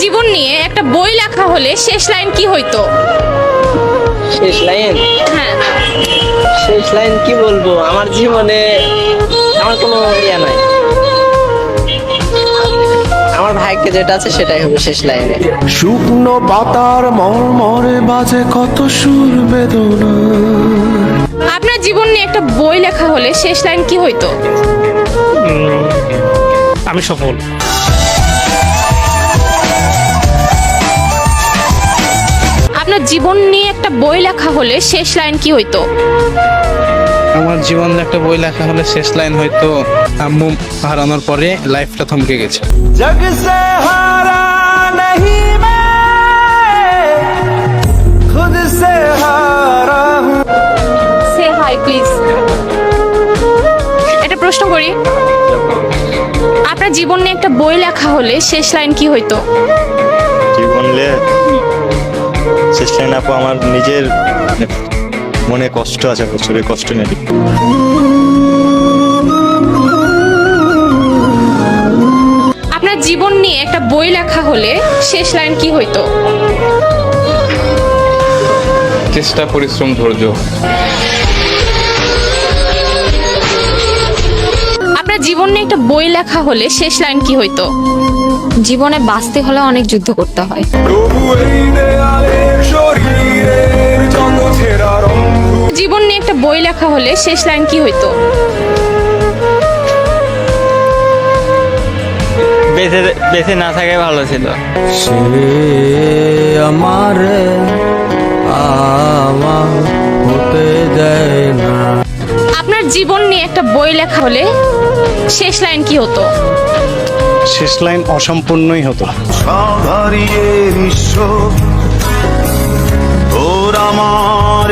জীবন নিয়ে একটা বই লেখা হলে শেষ লাইন কি হইতো? শেষ লাইন? হ্যাঁ। শেষ লাইন কি বলব? আমার জীবনে আমার কোনো ইয়ে নাই। আমার ভাগ্যে যেটা আছে সেটাই হবে শেষ লাইনে। শুকনো পাতার মর্মরে বাজে কত সুর বেদনা। আপনার জীবন নিয়ে একটা বই লেখা হলে শেষ লাইন কি হইতো? আমি সফল। আপনার জীবন নিয়ে একটা বই লেখা হলে শেষ লাইন কি হইতো? আমার জীবনের একটা বই লেখা হলে শেষ লাইন হয়তো আম্মু হারানোর পরে লাইফটা থমকে গেছে। জগ সে হারা নাহি খুদ সে হারা সে হাই প্লিজ এটা প্রশ্ন করি। আপনার জীবন নিয়ে একটা বই লেখা হলে শেষ লাইন কি হইতো? জীবন শেষ লাইন আপু আমার নিজের মানে কষ্ট আছে প্রচুর এই কষ্ট নিয়ে লিখব। আপনার জীবন নিয়ে একটা বই লেখা হলে শেষ লাইন কি হইতো চেষ্টা পরিশ্রম ধৈর্য জীবন নিয়ে একটা বই লেখা হলে শেষ লাইন কি হইতো? জীবনে বাঁচতে হলে অনেক যুদ্ধ করতে হয়। জীবন নিয়ে একটা বই লেখা হলে শেষ লাইন কি হইতো? বেঁচে বেঁচে না থাকাই ভালো ছিল। আমার আমার হতে আপনার জীবন নিয়ে একটা বই লেখা হলে শেষ লাইন কি হতো? শেষ লাইন অসম্পূর্ণই হতো। তোর আমার